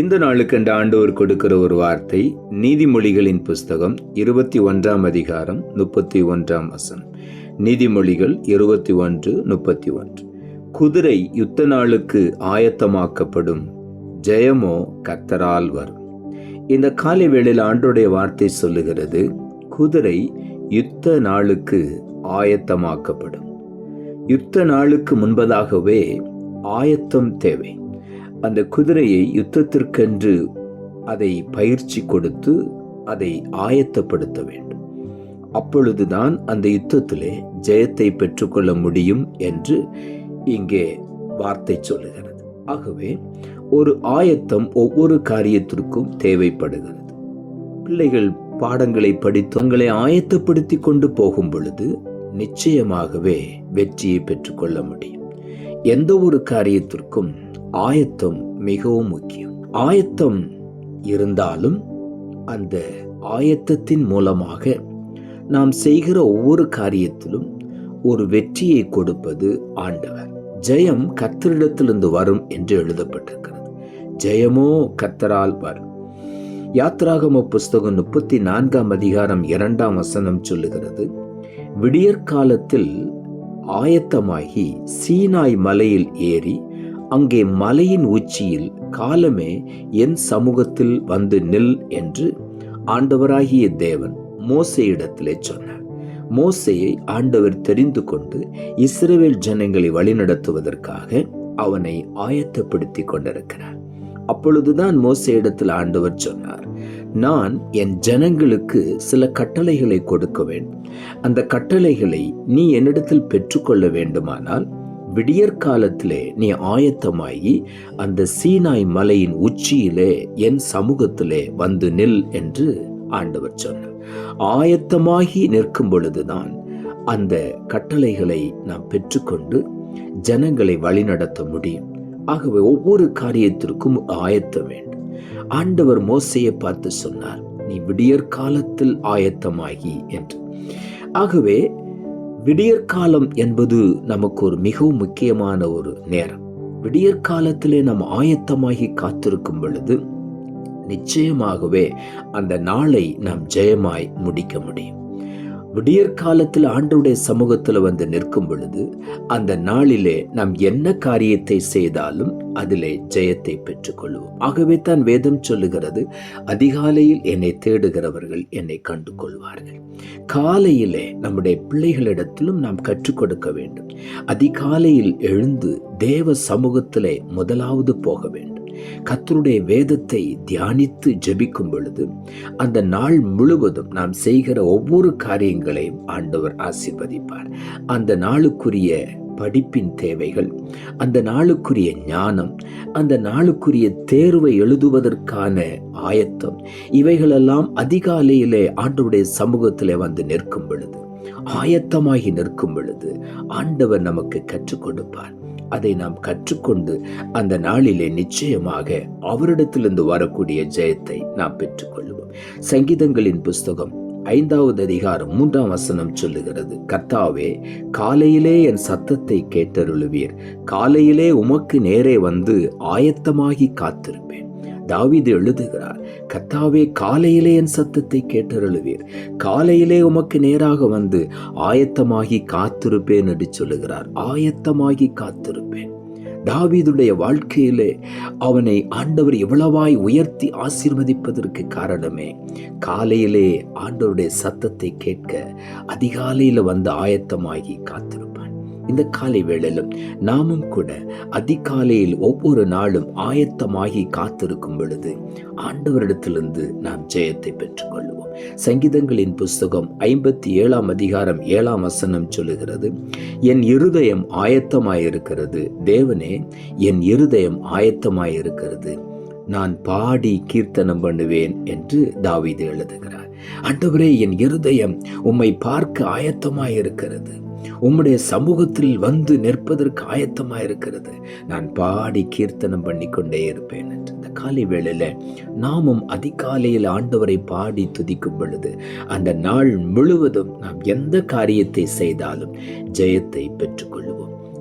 இந்த நாளுக்கு என்ற ஆண்டவர் கொடுக்கிற ஒரு வார்த்தை நீதிமொழிகளின் புஸ்தகம் இருபத்தி ஒன்றாம் அதிகாரம் முப்பத்தி ஒன்றாம் வசனம். நீதிமொழிகள் இருபத்தி ஒன்று முப்பத்தி ஒன்று. குதிரை யுத்த நாளுக்கு ஆயத்தமாக்கப்படும் ஜெயமோ கத்தரால் வரும். இந்த காலை வேளையில் ஆண்டோடைய வார்த்தை சொல்லுகிறது குதிரை யுத்த நாளுக்கு ஆயத்தமாக்கப்படும். யுத்த நாளுக்கு முன்பதாகவே ஆயத்தம் தேவை. அந்த குதிரையை யுத்தத்திற்கென்று அதை பயிற்சி கொடுத்து அதை ஆயத்தப்படுத்த வேண்டும். அப்பொழுதுதான் அந்த யுத்தத்திலே ஜெயத்தை பெற்றுக்கொள்ள முடியும் என்று இங்கே வார்த்தை சொல்லுகிறது. ஆகவே ஒரு ஆயத்தம் ஒவ்வொரு காரியத்திற்கும் தேவைப்படுகிறது. பிள்ளைகள் பாடங்களை படித்து தங்களை ஆயத்தப்படுத்தி கொண்டு போகும் பொழுது நிச்சயமாகவே வெற்றியை பெற்றுக்கொள்ள முடியும். எந்த ஒரு காரியத்திற்கும் ஆயத்தம் மிகவும் முக்கியம். ஆயத்தம் இருந்தாலும் அந்த ஆயத்தத்தின் மூலமாக நாம் செய்கிற ஒவ்வொரு காரியத்திலும் ஒரு வெற்றியை கொடுப்பது ஆண்டவர். ஜெயம் கத்தரிடத்திலிருந்து வரும் என்று எழுதப்பட்டிருக்கிறது. ஜெயமோ கத்தரால் வரும். யாத்ராகம புஸ்தகம் முப்பத்தி நான்காம் அதிகாரம் இரண்டாம் வசனம் சொல்லுகிறது விடியற்காலத்தில் ஆயத்தமாகி சீனாய் மலையில் ஏறி அங்கே மலையின் உச்சியில் காலமே என் சமூகத்தில் வந்து நில் என்று ஆண்டவராகிய தேவன் மோசையிடத்திலே சொன்னார். மோசையை ஆண்டவர் தெரிந்து கொண்டு இஸ்ரேல் ஜனங்களை வழிநடத்துவதற்காக அவனை ஆயத்தப்படுத்தி கொண்டிருக்கிறார். அப்பொழுதுதான் மோசையிடத்தில் ஆண்டவர் சொன்னார் நான் என் ஜனங்களுக்கு சில கட்டளைகளை கொடுக்க வேண்டும். அந்த கட்டளைகளை நீ என்னிடத்தில் பெற்றுக்கொள்ள வேண்டுமானால் விடியற்காலத்திலே நீ ஆயத்தமாகி அந்த சீனாய் மலையின் உச்சியிலே என் சமூகத்திலே வந்து நில் என்று ஆண்டவர் சொன்னார். ஆயத்தமாகி நிற்கும் பொழுதுதான் அந்த கட்டளைகளை நாம் பெற்றுக்கொண்டு ஜனங்களை வழிநடத்த முடியும். ஆகவே ஒவ்வொரு காரியத்திற்கும் ஆயத்தம் வேண்டும். ஆண்டவர் மோசையை பார்த்து சொன்னார் நீ விடியற்காலத்தில் ஆயத்தமாகி என்று. ஆகவே விடியற்காலம் என்பது நமக்கு ஒரு மிகவும் முக்கியமான ஒரு நேரம். விடியற்காலத்திலே நாம் ஆயத்தமாகி காத்திருக்கும் பொழுது நிச்சயமாகவே அந்த நாளை நாம் ஜெயமாய் முடிக்க முடியும். விடியற்காலத்தில் ஆண்டருடைய சமூகத்தில் வந்து நிற்கும் பொழுது அந்த நாளிலே நாம் என்ன காரியத்தை செய்தாலும் அதிலே ஜெயத்தை பெற்றுக்கொள்வோம். ஆகவே தான் வேதம் சொல்லுகிறது அதிகாலையில் என்னை தேடுகிறவர்கள் என்னை கண்டு கொள்வார்கள் காலையிலே நம்முடைய பிள்ளைகளிடத்திலும் நாம் கற்றுக் கொடுக்க வேண்டும். அதிகாலையில் எழுந்து தேவ சமூகத்திலே முதலாவது போக வேண்டும். கத்தருடைய வேதத்தை தியானித்து ஜபிக்கும் பொழுது அந்த நாள் முழுவதும் நாம் செய்கிற ஒவ்வொரு காரியங்களையும் ஆண்டவர் ஆசீர்வதிப்பார். அந்த நாளுக்குரிய படிப்பின் தேவைகள் அந்த நாளுக்குரிய ஞானம் அந்த நாளுக்குரிய தேர்வை எழுதுவதற்கான ஆயத்தம் இவைகளெல்லாம் அதிகாலையிலே ஆண்டவுடைய சமூகத்திலே வந்து நிற்கும் பொழுது ஆயத்தமாகி நிற்கும் பொழுது ஆண்டவர் நமக்கு கற்றுக் கொடுப்பார். அதை நாம் கற்றுக்கொண்டு அந்த நாளிலே நிச்சயமாக அவரிடத்திலிருந்து வரக்கூடிய ஜெயத்தை நாம் பெற்றுக்கொள்வோம் சங்கீதங்களின் புஸ்தகம் ஐந்தாவது அதிகாரம் மூன்றாம் வசனம் சொல்லுகிறது கர்த்தாவே காலையிலே என் சத்தத்தை கேட்டருளுவீர். காலையிலே உமக்கு நேரே வந்து ஆயத்தமாகி காத்திருப்பேன். தாவீது எழுதுகிறார் கத்தாவே காலையிலே என் சத்தத்தை கேட்டருளுவீர். காலையிலே உமக்கு நேராக வந்து ஆயத்தமாகி காத்திருப்பேன் என்று சொல்லுகிறார். ஆயத்தமாகி காத்திருப்பேன். தாவீதுடைய வாழ்க்கையிலே அவனை ஆண்டவர் எவ்வளவாய் உயர்த்தி ஆசீர்வதிப்பதற்கு காரணமே காலையிலே ஆண்டவருடைய சத்தத்தை கேட்க அதிகாலையில் வந்து ஆயத்தமாகி காத்திருப்பான். இந்த காலை வேளையிலும் நாமும் கூட அதிகாலையில் ஒவ்வொரு நாளும் ஆயத்தமாகி காத்திருக்கும் பொழுது ஆண்டவரிடத்திலிருந்து நாம் ஜெயத்தை பெற்றுக்கொள்வோம். சங்கீதங்களின் புஸ்தகம் ஐம்பத்தி ஏழாம் அதிகாரம் ஏழாம் வசனம் சொல்லுகிறது என் இருதயம் ஆயத்தமாயிருக்கிறது தேவனே என் இருதயம் ஆயத்தமாயிருக்கிறது. நான் பாடி கீர்த்தனம் பண்ணுவேன் என்று தாவீது எழுதுகிறார். அன்றுவரே என் இருதயம் உம்மை பார்க்க ஆயத்தமாயிருக்கிறது. உம்முடைய சமூகத்தில் வந்து நிற்பதற்கு ஆயத்தமாயிருக்கிறது. நான் பாடி கீர்த்தனம் பண்ணி கொண்டே இருப்பேன் என்று. இந்த காலை வேளையில் நாமும் அதிகாலையில் ஆண்டவரை பாடி துதிக்கும் பொழுது அந்த நாள் முழுவதும் நாம் எந்த காரியத்தை செய்தாலும் ஜெயத்தை பெற்றுக்கொள்ளும்.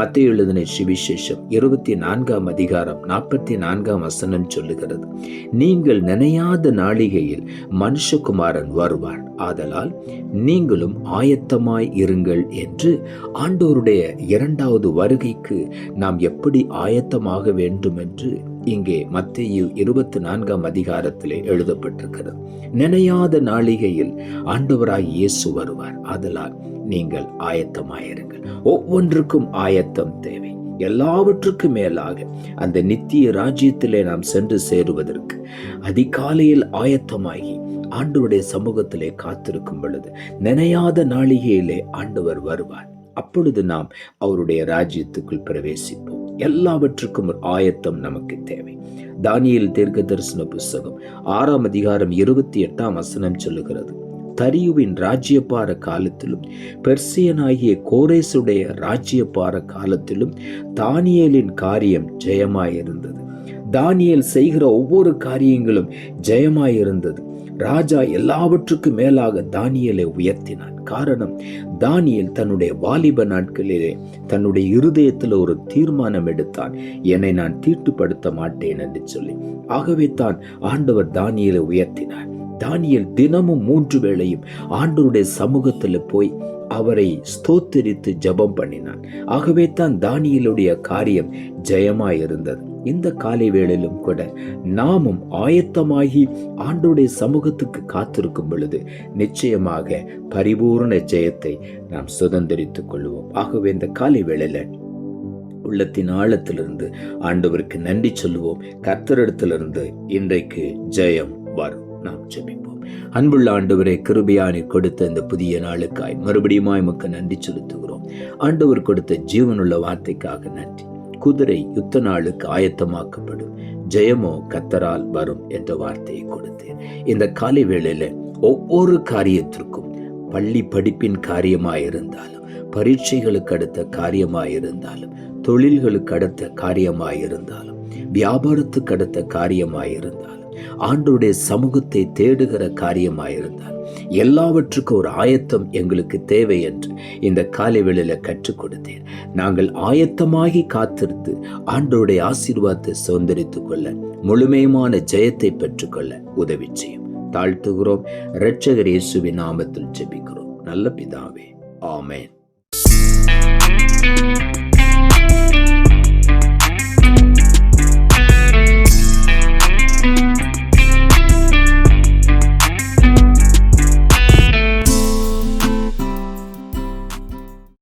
மத்திய எழுதின சுவிசேஷம் இருபத்தி நான்காம் அதிகாரம் நாற்பத்தி நான்காம் வசனம் சொல்லுகிறது. நீங்கள் நினையாத நாளிகையில் மனுஷகுமாரன் வருவான். ஆதலால் நீங்களும் ஆயத்தமாய் இருங்கள் என்று ஆண்டோருடைய இரண்டாவது வருகைக்கு நாம் எப்படி ஆயத்தமாக வேண்டும் என்று இங்கே மத்திய இருபத்தி நான்காம் அதிகாரத்திலே எழுதப்பட்டிருக்கிறது. நினையாத நாளிகையில் ஆண்டவராய் இயேசு வருவார். அதனால் நீங்கள் ஆயத்தமாயிருங்கள். ஒவ்வொன்றுக்கும் ஆயத்தம் தேவை. எல்லாவற்றுக்கும் மேலாக அந்த நித்திய ராஜ்யத்திலே நாம் சென்று சேருவதற்கு அதிகாலையில் ஆயத்தமாகி ஆண்டவருடைய சமூகத்திலே காத்திருக்கும் பொழுது நினையாத நாளிகையிலே ஆண்டவர் வருவார். அப்பொழுது நாம் அவருடைய ராஜ்யத்துக்குள் பிரவேசிப்போம். எல்லாவற்றுக்கும் ஒரு ஆயத்தம் நமக்கு தேவை. தானியல் தீர்க்க தரிசன புஸ்தகம் ஆறாம் அதிகாரம் இருபத்தி எட்டாம் வசனம் சொல்லுகிறது. தரியுவின் ராஜ்யபார காலத்திலும் பெர்சியனாகிய கோரேசுடைய ராஜ்யபார காலத்திலும் தானியலின் காரியம் ஜெயமாயிருந்தது. தானியல் செய்கிற ஒவ்வொரு காரியங்களும் ஜெயமாயிருந்தது. ராஜா எல்லாவற்றுக்கும் மேலாக தானியலை உயர்த்தினான். காரணம் தானியல் தன்னுடைய வாலிப நாட்களிலே தன்னுடைய இருதயத்தில் ஒரு தீர்மானம் எடுத்தான். என்னை நான் தீட்டுப்படுத்த மாட்டேன் என்று சொல்லி. ஆகவே தான் ஆண்டவர் தானியலை உயர்த்தினார். தானியல் தினமும் மூன்று வேளையும் ஆண்டவருடைய சமூகத்தில் போய் அவரை ஸ்தோத்தரித்து ஜெபம் பண்ணினான். ஆகவே தான் தானியலுடைய காரியம் ஜெயமாயிருந்தது. இந்த காலை வேளையிலும் கூட நாமும் ஆயத்தமாகி ஆண்டோடைய சமூகத்துக்கு காத்திருக்கும் பொழுது நிச்சயமாக பரிபூர்ண ஜெயத்தை நாம் சுதந்திரித்துக் கொள்வோம். ஆகவே இந்த காலை வேளையில உள்ளத்தின் ஆழத்திலிருந்து ஆண்டவருக்கு நன்றி சொல்லுவோம். கர்த்தரிடத்திலிருந்து இன்றைக்கு ஜெயம் வரும். நாம் ஜெபிப்போம். அன்புள்ள ஆண்டவரே கிருபியானி கொடுத்த இந்த புதிய நாளுக்காய் மறுபடியும் உமக்கு நன்றி செலுத்துகிறோம். ஆண்டவர் கொடுத்த ஜீவனுள்ள வார்த்தைக்காக நன்றி. குதிரை யுத்த நாளுக்கு ஆயத்தமாக்கப்படும். ஜெயமோ கத்தரால் வரும் என்ற வார்த்தையை கொடுத்தேன். இந்த காலை வேளையில ஒவ்வொரு காரியத்திற்கும் பள்ளி படிப்பின் காரியமாயிருந்தாலும் பரீட்சைகளுக்கு அடுத்த காரியமாயிருந்தாலும் தொழில்களுக்கு அடுத்த காரியமாயிருந்தாலும் வியாபாரத்துக்கு அடுத்த காரியமாயிருந்தாலும் ஆண்டோடைய சமூகத்தை தேடுகிற காரியமாயிருந்தால் எல்லாவற்றுக்கும் ஒரு ஆயத்தம் எங்களுக்கு தேவை என்று இந்த காலை வேளையில கற்றுக் கொடுத்தேன் நாங்கள் ஆயத்தமாகி காத்திருந்து ஆண்டோடைய ஆசீர்வாதத்தை சுதந்திரித்துக் கொள்ள முழுமையுமான ஜெயத்தை பெற்றுக்கொள்ள உதவி செய்யும். தாழ்த்துகிறோம். இரட்சகர் இயேசுவின் நாமத்தில் ஜெபிக்கிறோம். நல்ல பிதாவே. ஆமென்.